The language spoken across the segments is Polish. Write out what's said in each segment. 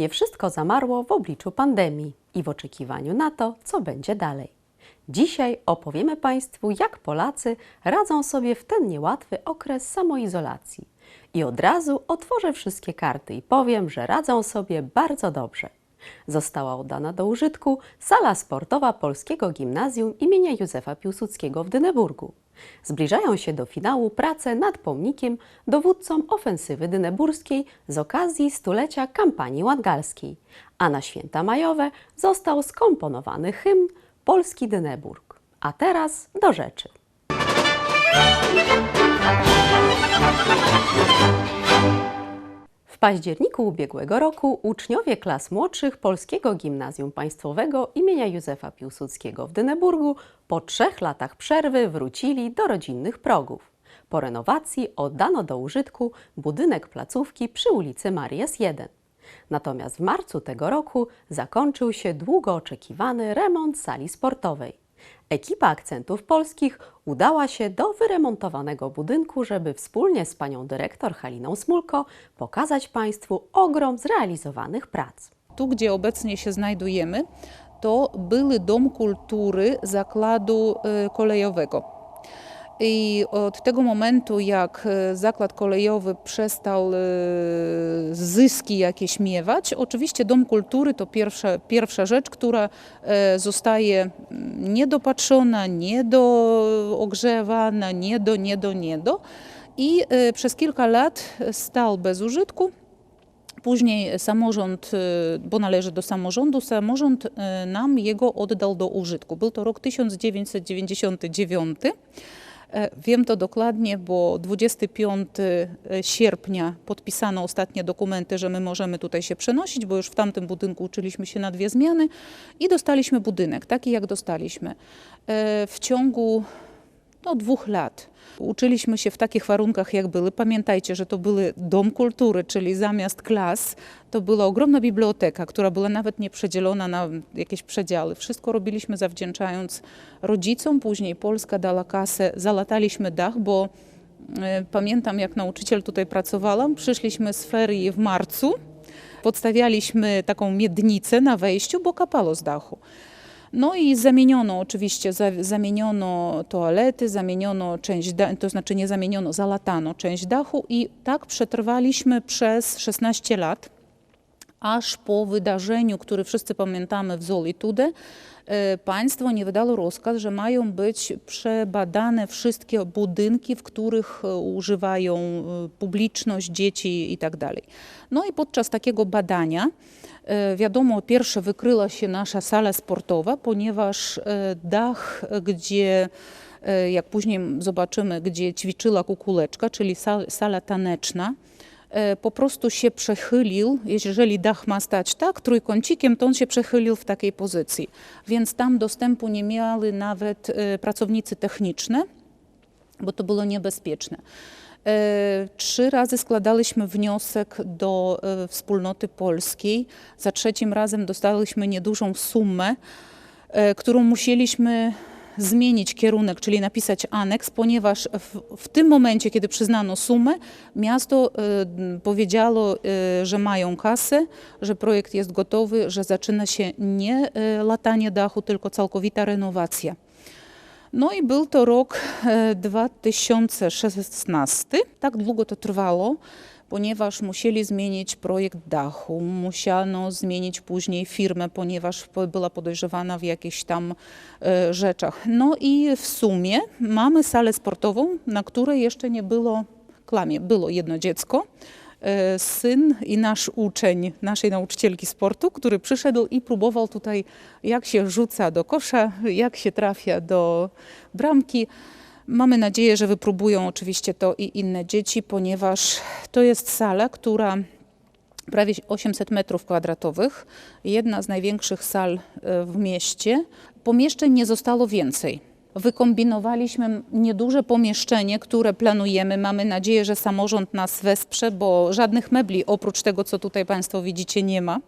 Nie wszystko zamarło w obliczu pandemii i w oczekiwaniu na to, co będzie dalej. Dzisiaj opowiemy Państwu, jak Polacy radzą sobie w ten niełatwy okres samoizolacji. I od razu otworzę wszystkie karty i powiem, że radzą sobie bardzo dobrze. Została oddana do użytku sala sportowa Polskiego Gimnazjum imienia Józefa Piłsudskiego w Dyneburgu. Zbliżają się do finału prace nad pomnikiem dowódcom ofensywy dyneburskiej z okazji stulecia kampanii łatgalskiej, a na święta majowe został skomponowany hymn Polski Dyneburg. A teraz do rzeczy. W październiku ubiegłego roku uczniowie klas młodszych Polskiego Gimnazjum Państwowego imienia Józefa Piłsudskiego w Dyneburgu po trzech latach przerwy wrócili do rodzinnych progów. Po renowacji oddano do użytku budynek placówki przy ulicy Marias 1. Natomiast w marcu tego roku zakończył się długo oczekiwany remont sali sportowej. Ekipa akcentów polskich udała się do wyremontowanego budynku, żeby wspólnie z panią dyrektor Haliną Smulko pokazać Państwu ogrom zrealizowanych prac. Tu, gdzie obecnie się znajdujemy, to były Dom Kultury Zakładu e, Kolejowego. I od tego momentu, jak e, zakład kolejowy przestał e, zyski jakieś miewać, oczywiście Dom Kultury to pierwsza, pierwsza rzecz, która e, zostaje niedopatrzona, niedoogrzewana, nie do, nie do, nie do. I przez kilka lat stał bez użytku. Później samorząd, bo należy do samorządu, samorząd nam jego oddał do użytku. Był to rok 1999. E, Wiem to dokładnie, bo 25 sierpnia podpisano ostatnie dokumenty, że my możemy tutaj się przenosić, bo już w tamtym budynku uczyliśmy się na dwie zmiany i dostaliśmy budynek, taki jak dostaliśmy. E, W ciągu no, dwóch lat. Uczyliśmy się w takich warunkach, jak były. Pamiętajcie, że to były dom kultury, czyli zamiast klas to była ogromna biblioteka, która była nawet nie przedzielona na jakieś przedziały. Wszystko robiliśmy zawdzięczając rodzicom. Później Polska dała kasę, zalataliśmy dach, bo e, pamiętam, jak nauczyciel tutaj pracowałam. Przyszliśmy z ferii w marcu. Podstawialiśmy taką miednicę na wejściu, bo kapało z dachu. No i zamieniono oczywiście, za, zamieniono toalety, zamieniono część, to znaczy nie zamieniono, zalatano część dachu i tak przetrwaliśmy przez 16 lat, aż po wydarzeniu, które wszyscy pamiętamy w Zolitude, e, państwo nie wydało rozkaz, że mają być przebadane wszystkie budynki, w których e, używają e, publiczność, dzieci i tak. No i podczas takiego badania Wiadomo, pierwsze wykryła się nasza sala sportowa, ponieważ e, dach, gdzie, e, jak później zobaczymy, gdzie ćwiczyła kukuleczka, czyli sal- sala taneczna, e, po prostu się przechylił, jeżeli dach ma stać tak, trójkącikiem, to on się przechylił w takiej pozycji. Więc tam dostępu nie miały nawet e, pracownicy techniczne, bo to było niebezpieczne. E, Trzy razy składaliśmy wniosek do e, wspólnoty polskiej. Za trzecim razem dostaliśmy niedużą sumę, e, którą musieliśmy zmienić kierunek, czyli napisać aneks, ponieważ w, w tym momencie, kiedy przyznano sumę, miasto m, powiedziało, e, że mają kasę, że projekt jest gotowy, że zaczyna się nie e, latanie dachu, tylko całkowita renowacja. No i był to rok e, 2016. Tak długo to trwało, ponieważ musieli zmienić projekt dachu, musiano zmienić później firmę, ponieważ po- była podejrzewana w jakichś tam e, rzeczach. No i w sumie mamy salę sportową, na której jeszcze nie było klamie. Było jedno dziecko, e, syn i nasz uczeń naszej nauczycielki sportu, który przyszedł i próbował tutaj, jak się rzuca do kosza, jak się trafia do bramki. Mamy nadzieję, że wypróbują oczywiście to i inne dzieci, ponieważ to jest sala, która prawie 800 metrów kwadratowych, jedna z największych sal e, w mieście. Pomieszczeń nie zostało więcej. Wykombinowaliśmy nieduże pomieszczenie, które planujemy. Mamy nadzieję, że samorząd nas wesprze, bo żadnych mebli oprócz tego, co tutaj Państwo widzicie, nie ma.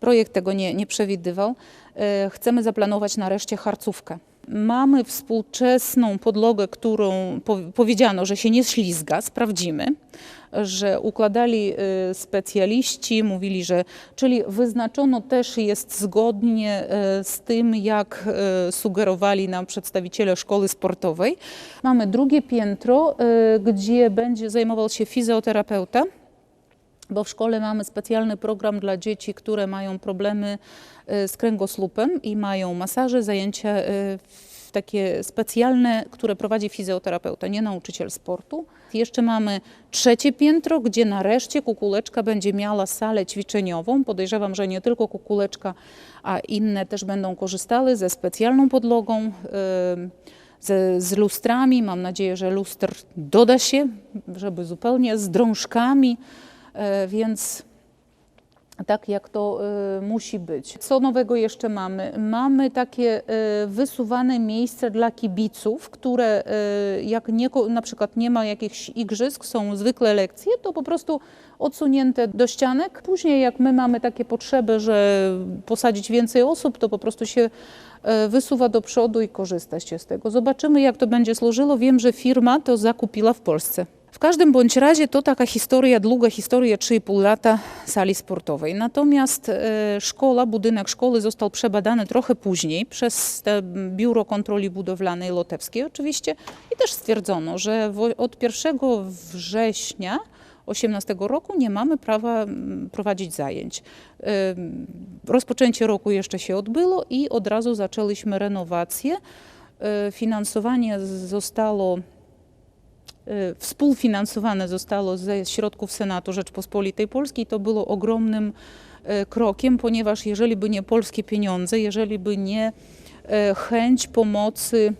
Projekt tego nie, nie przewidywał. E, Chcemy zaplanować nareszcie harcówkę. Mamy współczesną podlogę, którą po, powiedziano, że się nie ślizga, sprawdzimy, że układali y, specjaliści, mówili, że czyli wyznaczono też jest zgodnie y, z tym, jak y, sugerowali nam przedstawiciele szkoły sportowej. Mamy drugie piętro, gdzie będzie zajmował się fizjoterapeuta bo w szkole mamy specjalny program dla dzieci, które mają problemy y, z kręgosłupem i mają masaże, zajęcia y, takie specjalne, które prowadzi fizjoterapeuta, nie nauczyciel sportu. Jeszcze mamy trzecie piętro, gdzie nareszcie kukuleczka będzie miała salę ćwiczeniową. Podejrzewam, że nie tylko kukuleczka, a inne też będą korzystały ze specjalną podlogą. y, ze, z lustrami. Mam nadzieję, że lustr doda się, żeby zupełnie z drążkami, więc tak jak to e, musi być. Co nowego jeszcze mamy? Mamy takie e, wysuwane miejsca dla kibiców, które e, jak nie, na przykład nie ma jakichś igrzysk, są zwykle lekcje, to po prostu odsunięte do ścianek. Później jak my mamy takie potrzeby, że posadzić więcej osób, to po prostu się e, wysuwa do przodu i korzysta się z tego. Zobaczymy jak to będzie służyło. Wiem, że firma to zakupiła w Polsce. W każdym bądź razie to taka historia, długa historia 3,5 lata sali sportowej. Natomiast e, szkoła, budynek szkoły został przebadany trochę później przez Biuro Kontroli Budowlanej Lotewskiej oczywiście i też stwierdzono, że od 1 września 2018 roku nie mamy prawa prowadzić zajęć. Ym, Rozpoczęcie roku jeszcze się odbyło i od razu zaczęliśmy renowację. Y, Finansowanie zostało współfinansowane zostało ze środków Senatu Rzeczpospolitej Polskiej. To było ogromnym y, krokiem, ponieważ jeżeli by nie polskie pieniądze, jeżeli by nie y, chęć pomocy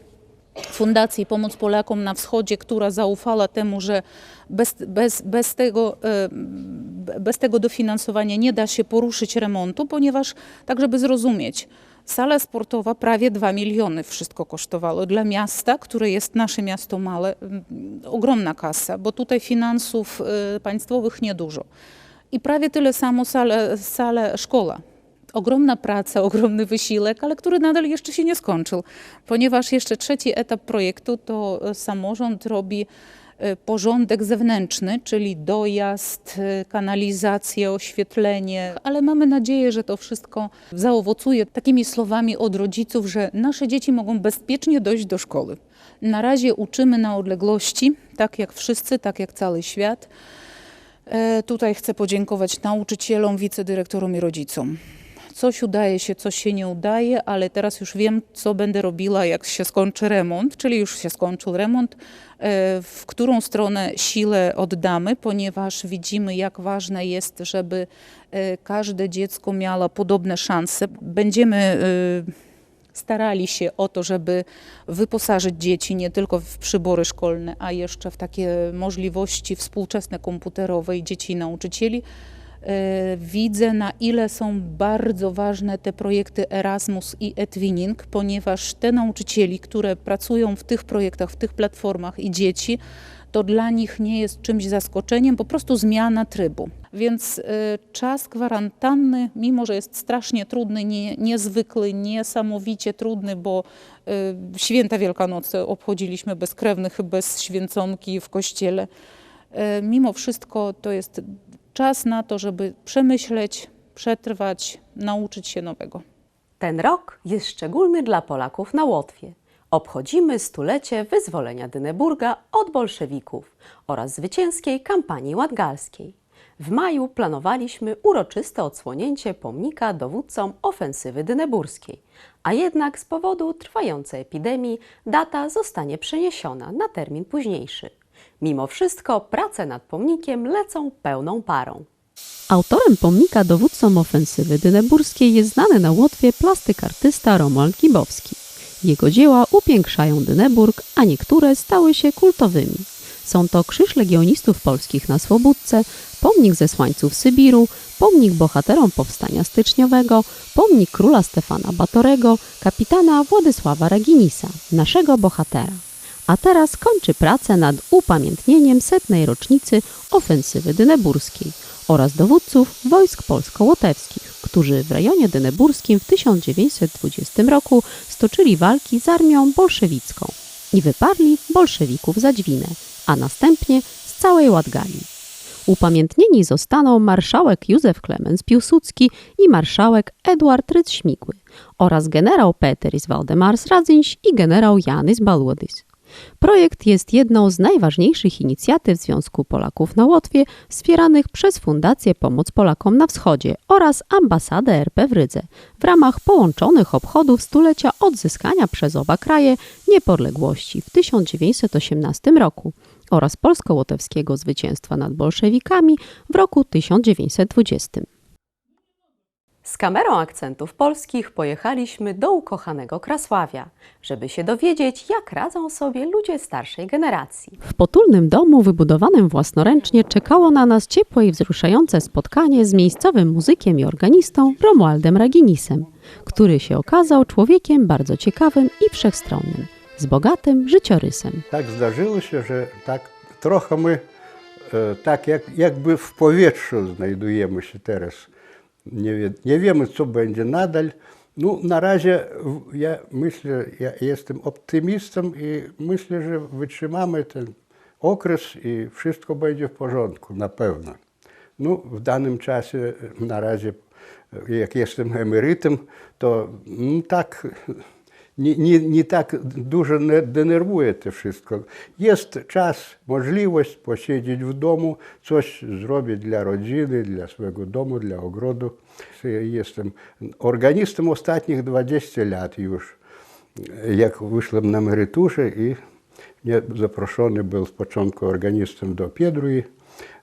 Fundacji Pomoc Polakom na Wschodzie, która zaufała temu, że bez, bez, bez, tego, bez tego dofinansowania nie da się poruszyć remontu, ponieważ, tak żeby zrozumieć, sala sportowa prawie 2 miliony wszystko kosztowało. Dla miasta, które jest nasze miasto małe, mm, ogromna kasa, bo tutaj finansów e, państwowych niedużo. I prawie tyle samo sale, sale szkoła. Ogromna praca, ogromny wysiłek, ale który nadal jeszcze się nie skończył, ponieważ jeszcze trzeci etap projektu to e, samorząd robi porządek zewnętrzny, czyli dojazd, e, kanalizację, oświetlenie, ale mamy nadzieję, że to wszystko zaowocuje takimi słowami od rodziców, że nasze dzieci mogą bezpiecznie dojść do szkoły. Na razie uczymy na odległości, tak jak wszyscy, tak jak cały świat. E, Tutaj chcę podziękować nauczycielom, wicedyrektorom i rodzicom. Coś udaje się, coś się nie udaje, ale teraz już wiem, co będę robiła, jak się skończy remont, czyli już się skończył remont, e, w którą stronę siłę oddamy, ponieważ widzimy, jak ważne jest, żeby e, każde dziecko miało podobne szanse. Będziemy e, starali się o to, żeby wyposażyć dzieci nie tylko w przybory szkolne, a jeszcze w takie możliwości współczesne komputerowe i dzieci i nauczycieli. E, Widzę, na ile są bardzo ważne te projekty Erasmus i Edwinning, ponieważ te nauczycieli, które pracują w tych projektach, w tych platformach i dzieci, to dla nich nie jest czymś zaskoczeniem, po prostu zmiana trybu. Więc e, czas kwarantanny, mimo że jest strasznie trudny, nie, niezwykły, niesamowicie trudny, bo e, święta Wielkanocy obchodziliśmy bez krewnych, bez święconki w kościele, mimo wszystko to jest czas na to, żeby przemyśleć, przetrwać, nauczyć się nowego. Ten rok jest szczególny dla Polaków na Łotwie. Obchodzimy stulecie wyzwolenia Dyneburga od bolszewików oraz zwycięskiej kampanii łatgalskiej. W maju planowaliśmy uroczyste odsłonięcie pomnika dowódcom ofensywy dyneburskiej, a jednak z powodu trwającej epidemii data zostanie przeniesiona na termin późniejszy. Mimo wszystko prace nad pomnikiem lecą pełną parą. Autorem pomnika dowódcom ofensywy dyneburskiej jest znany na Łotwie plastyk artysta Romuald Gibowski. Jego dzieła upiększają Dyneburg, a niektóre stały się kultowymi. Są to Krzyż Legionistów Polskich na Swobódce, pomnik zesłańców Sybiru, pomnik bohaterom Powstania Styczniowego, pomnik króla Stefana Batorego, kapitana Władysława Reginisa, naszego bohatera. A teraz kończy pracę nad upamiętnieniem setnej rocznicy ofensywy dyneburskiej oraz dowódców wojsk polsko-łotewskich, którzy w rejonie dyneburskim w 1920 roku stoczyli walki z armią bolszewicką i wyparli bolszewików za dźwinę, a następnie z całej Ładgali. Upamiętnieni zostaną marszałek Józef Klemens Piłsudski i marszałek Eduard Rydz-Śmigły oraz generał Peteris Waldemars Radzyńś i generał Janis Balłodys. Projekt jest jedną z najważniejszych inicjatyw Związku Polaków na Łotwie wspieranych przez Fundację Pomoc Polakom na Wschodzie oraz Ambasadę RP w Rydze w ramach połączonych obchodów stulecia odzyskania przez oba kraje niepodległości w 1918 roku oraz polsko-łotewskiego zwycięstwa nad bolszewikami w roku 1920. Z kamerą akcentów polskich pojechaliśmy do ukochanego Krasławia, żeby się dowiedzieć, jak radzą sobie ludzie starszej generacji. W potulnym domu wybudowanym własnoręcznie czekało na nas ciepłe i wzruszające spotkanie z miejscowym muzykiem i organistą Romualdem Raginisem, który się okazał człowiekiem bardzo ciekawym i wszechstronnym, z bogatym życiorysem. Tak zdarzyło się, że tak trochę my, e, tak jak, jakby w powietrzu znajdujemy się teraz. Nie, wie, nie wiemy, co będzie nadal. No, na razie myślę, ja jestem optymistą i myślę, że wytrzymamy ten okres i wszystko będzie w porządku, na pewno. No, w danym czasie na razie, jak jestem emerytem, to no, tak nie, nie, nie tak dużo denerwuje to wszystko. Jest czas, możliwość posiedzieć w domu, coś zrobić dla rodziny, dla swojego domu, dla ogrodu. Jestem organistą ostatnich 20 lat już, jak wyszłem na emeryturze i mnie zaproszony był z początku organistą do Piedrui,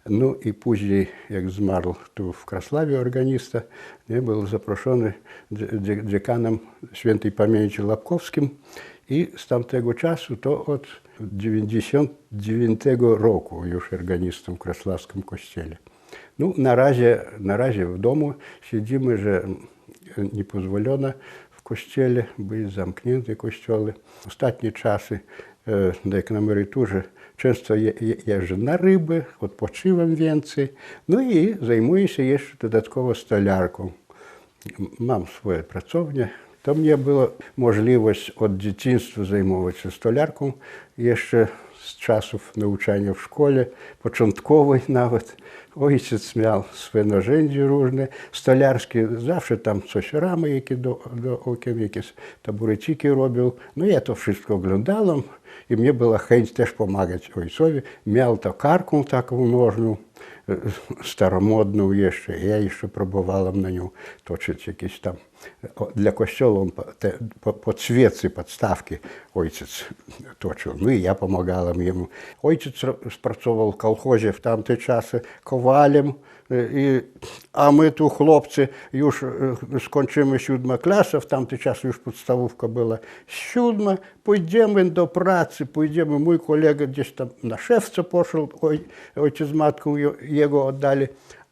no i później, jak zmarł tu w Krasławie organista, nie, był zaproszony dzie- dzie- dziekanem świętej pamięci Lapkowskim i z tamtego czasu to od 99 roku już organistą w Krasławskim kościele. No, na razie, na razie w domu siedzimy, że nie pozwolono w kościele być zamknięte kościoły. Ostatnie czasy, e, jak na emeryturze, często je, je, jeżdżę na ryby, odpoczywam więcej, no i zajmuję się jeszcze dodatkowo stoliarką. Mam swoje pracownie. To mnie była możliwość od dzieciństwa zajmować się stoliarką, jeszcze z czasów nauczania w szkole, początkowej nawet. Ojciec miał swoje narzędzia różne, stolarskie, zawsze tam coś, ramy jakie do, do okien, jakieś tabureciki robił. No ja to wszystko oglądałem i mnie była chęć też pomagać ojcowi. Miał tokarką taką nożną, e, staromodną jeszcze. Ja jeszcze Для костела он по, по, цвету подставки ойцец точил. Ну и я помогал ему. Ойцец спрацовал в колхозе в тамты часы ковалем, э, і, а ми ту хлопці юж э, скончимо сьодма класа, в тамтий час юж підставка була сьодма, пойдемо до праці, пойдемо, мой колега десь там на шефця пошел, ой, отець з маткою його.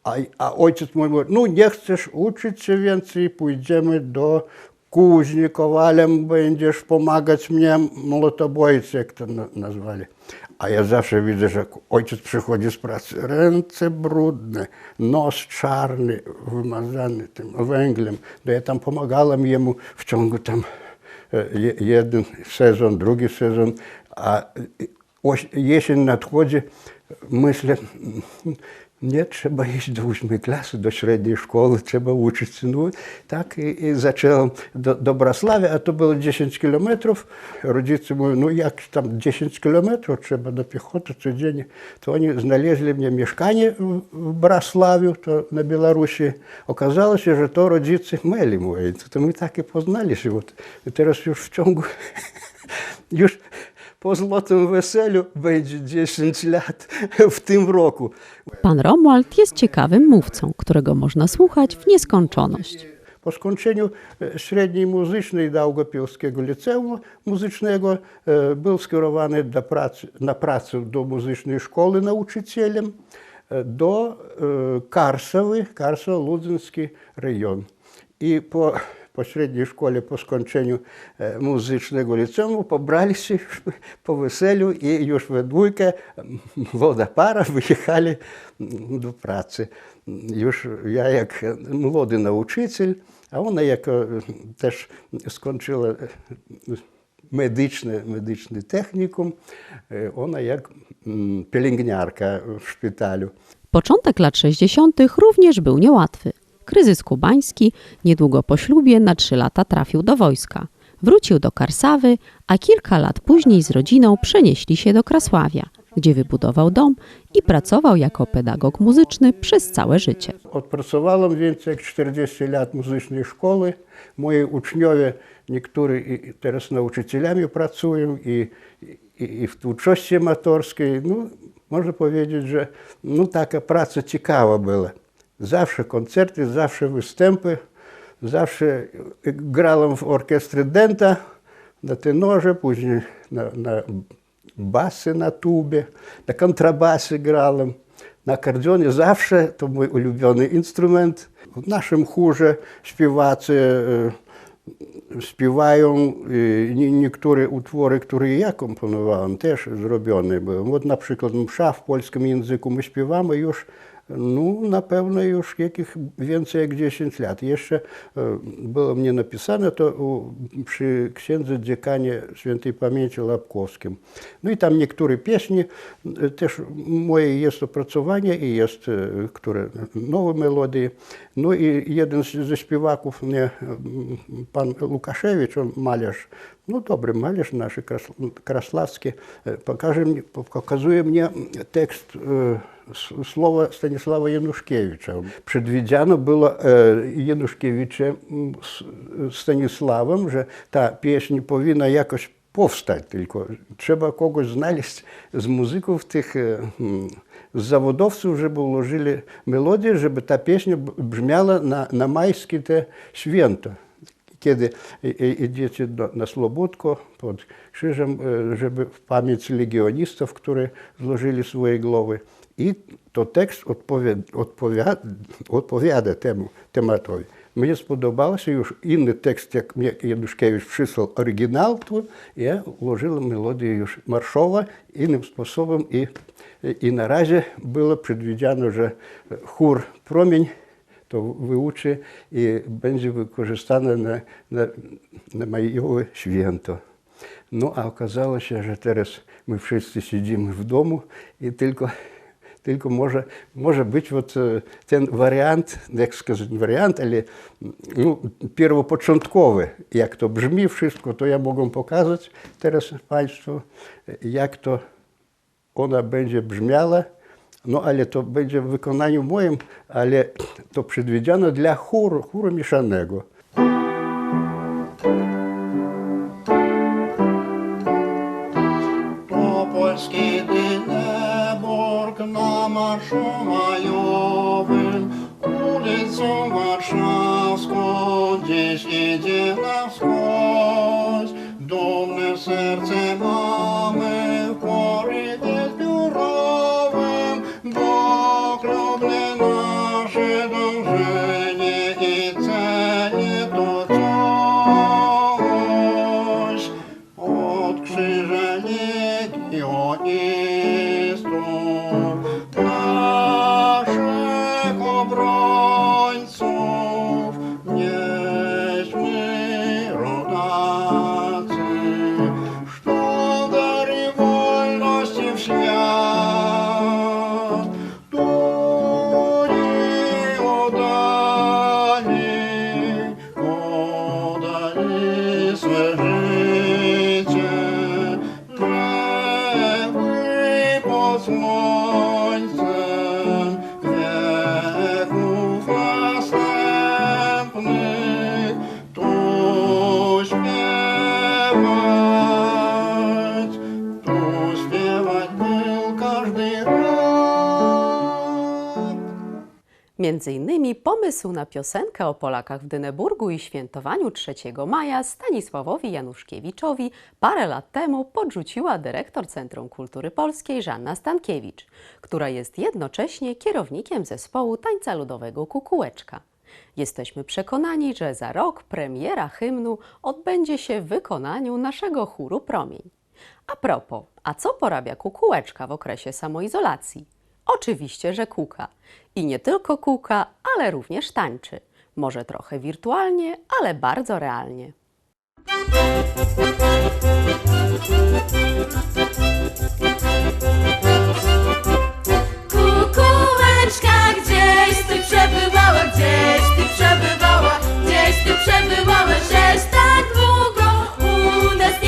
A, a ojciec mój mówi, no nie chcesz uczyć się więcej, pójdziemy do kuźni, kowalem będziesz pomagać mnie, molotobojcy, jak to na- nazwali. A ja zawsze widzę, że ojciec przychodzi z pracy, ręce brudne, nos czarny, wymazany tym węglem. No ja tam pomagałem jemu w ciągu tam e, je- jeden sezon, drugi sezon, a e, jesień nadchodzi, myślę, "Mm, nie trzeba iść do ósmej klasy, do średniej szkoły, trzeba uczyć się. No, tak i, i zacząłem do, do Brasławia, a to było 10 kilometrów. Rodzice mówią, no jak tam 10 kilometrów, trzeba do piechoty codziennie. To oni znaleźli mnie mieszkanie w, w Brasławiu, to na Białorusi. Okazało się, że to rodzice mieli moje. To my tak i poznali się. Вот. I teraz już w ciągu, już po złotym weselu będzie 10 lat w tym roku. Pan Romuald jest ciekawym mówcą, którego można słuchać w nieskończoność. Po skończeniu e, średniej muzycznej Daugavpilskiego Liceum Muzycznego e, był skierowany do pracy, na pracę do muzycznej szkoły nauczycielem e, do Karsowy, Karsowo-Ludzyński rejon. I po po średniej szkole, po skończeniu e, muzycznego liceum, pobrali się po weselu i już we dwójkę, woda para, wyjechali do pracy. Już ja jak młody nauczyciel, a ona jako e, też skończyła e, medyczny, medyczny technikum, ona jak mm, pielęgniarka w szpitalu. Początek lat 60. również był niełatwy. Kryzys kubański, niedługo po ślubie na trzy lata trafił do wojska. Wrócił do Karsawy, a kilka lat później z rodziną przenieśli się do Krasławia, gdzie wybudował dom i pracował jako pedagog muzyczny przez całe życie. Odpracowałem więcej jak 40 lat muzycznej szkoły. Moi uczniowie, niektórzy teraz nauczycielami pracują i, i, i w twórczości amatorskiej. No, można powiedzieć, że no, taka praca ciekawa była. Zawsze koncerty, zawsze występy, zawsze grałem w orkiestrze Denta na tenorze, później na, na basy na tubie, na kontrabasy grałem. Na akordeonie zawsze to mój ulubiony instrument. W naszym chórze śpiewacy e, śpiewają e, nie- niektóre utwory, które ja komponowałem, też zrobione były. От, na przykład msza w polskim języku my śpiewamy już no, na pewno już jakich więcej jak 10 lat. Jeszcze e, było mnie napisane to przy księdze dziekanie świętej pamięci Lapkowskim. No i tam niektóre pieśni e, też moje jest opracowanie i jest, e, które nowe melodie. No i jeden ze śpiewaków mnie, pan Łukaszewicz, on malarz, Ну добре, малиш наші ну, краславські, е, покаже, показує мені текст е, слова Станіслава Янушкевича. Предвідяно було е, Янушкевичем Станіславом, що та пісня повинна якось повстать тільки. Треба когось знайти з музиків тих з заводовців вже вложили мелодії, щоб та пісня бжмяла на, на майське те свято kiedy idziecie do, na Slobodko pod krzyżem, żeby w pamięć legionistów, którzy złożyli swoje głowy. I to tekst odpowiada, odpowiada, odpowiada temu tematowi. Мені сподобався і інший текст, як Янушкевич прислав оригінал, то я вложила мелодію маршова іншим способом. І, і наразі було предвідено вже хур промінь. to wyuczy i będzie wykorzystane na, na, na majowe święto. No a okazało się, że teraz my wszyscy siedzimy w domu i tylko tylko może, może być вот e, ten wariant, jak сказать, nie wariant, ale no, pierwopoczątkowy, jak to brzmi wszystko, to ja mogę pokazać teraz Państwu, jak to ona będzie brzmiała, no ale to będzie w wykonaniu moim, ale to przewidziano dla chóru, chóru mieszanego. Topolski Dyneborg na marszu majowym, ulicą warszawską gdzieś idzie na wskroś. Dumne serce mamy pomysł na piosenkę o Polakach w Dyneburgu i świętowaniu 3 maja Stanisławowi Januszkiewiczowi parę lat temu podrzuciła dyrektor Centrum Kultury Polskiej Żanna Stankiewicz, która jest jednocześnie kierownikiem zespołu tańca ludowego Kukułeczka. Jesteśmy przekonani, że za rok premiera hymnu odbędzie się w wykonaniu naszego chóru Promień. A propos, a co porabia kukułeczka w okresie samoizolacji? Oczywiście, że kuka. I nie tylko kuka, ale również tańczy. Może trochę wirtualnie, ale bardzo realnie. Kukułeczka, gdzieś ty przebywała, gdzieś ty przebywała, gdzieś ty przebywała, żeś tak długo u nas nie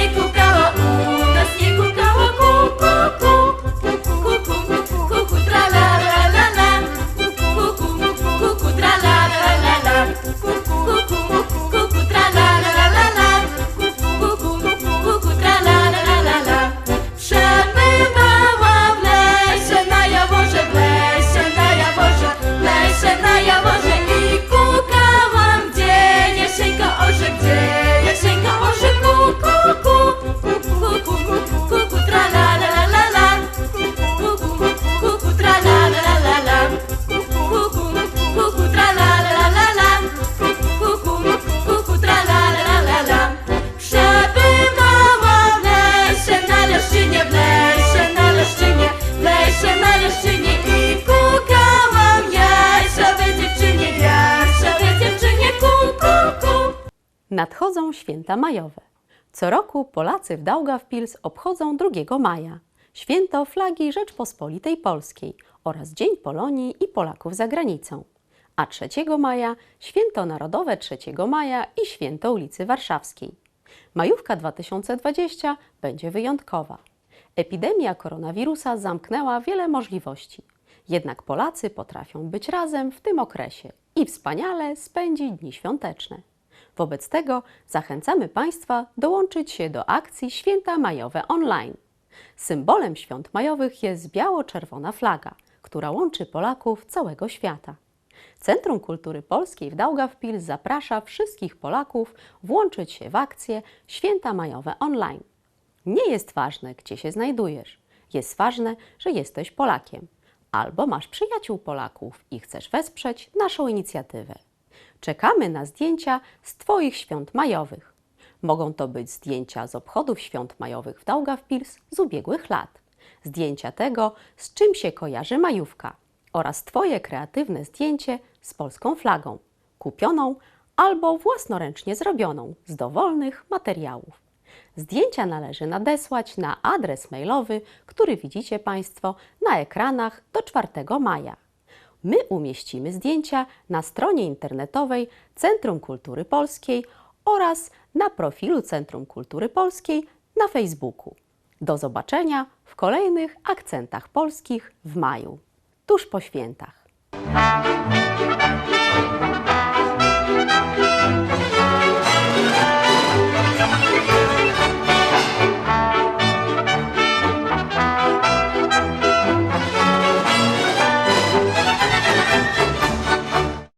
święta majowe. Co roku Polacy w Daugavpils obchodzą 2 maja, święto flagi Rzeczpospolitej Polskiej oraz Dzień Polonii i Polaków za granicą. A 3 maja święto narodowe 3 maja i święto ulicy Warszawskiej. Majówka 2020 będzie wyjątkowa. Epidemia koronawirusa zamknęła wiele możliwości. Jednak Polacy potrafią być razem w tym okresie i wspaniale spędzić dni świąteczne. Wobec tego zachęcamy Państwa dołączyć się do akcji Święta Majowe Online. Symbolem świąt majowych jest biało-czerwona flaga, która łączy Polaków całego świata. Centrum Kultury Polskiej w Daugavpils zaprasza wszystkich Polaków włączyć się w akcję Święta Majowe Online. Nie jest ważne, gdzie się znajdujesz. Jest ważne, że jesteś Polakiem albo masz przyjaciół Polaków i chcesz wesprzeć naszą inicjatywę. Czekamy na zdjęcia z Twoich świąt majowych. Mogą to być zdjęcia z obchodów świąt majowych w Daugavpils z ubiegłych lat, zdjęcia tego, z czym się kojarzy majówka oraz Twoje kreatywne zdjęcie z polską flagą, kupioną albo własnoręcznie zrobioną z dowolnych materiałów. Zdjęcia należy nadesłać na adres mailowy, który widzicie Państwo na ekranach do 4 maja. My umieścimy zdjęcia na stronie internetowej Centrum Kultury Polskiej oraz na profilu Centrum Kultury Polskiej na Facebooku. Do zobaczenia w kolejnych akcentach polskich w maju, tuż po świętach.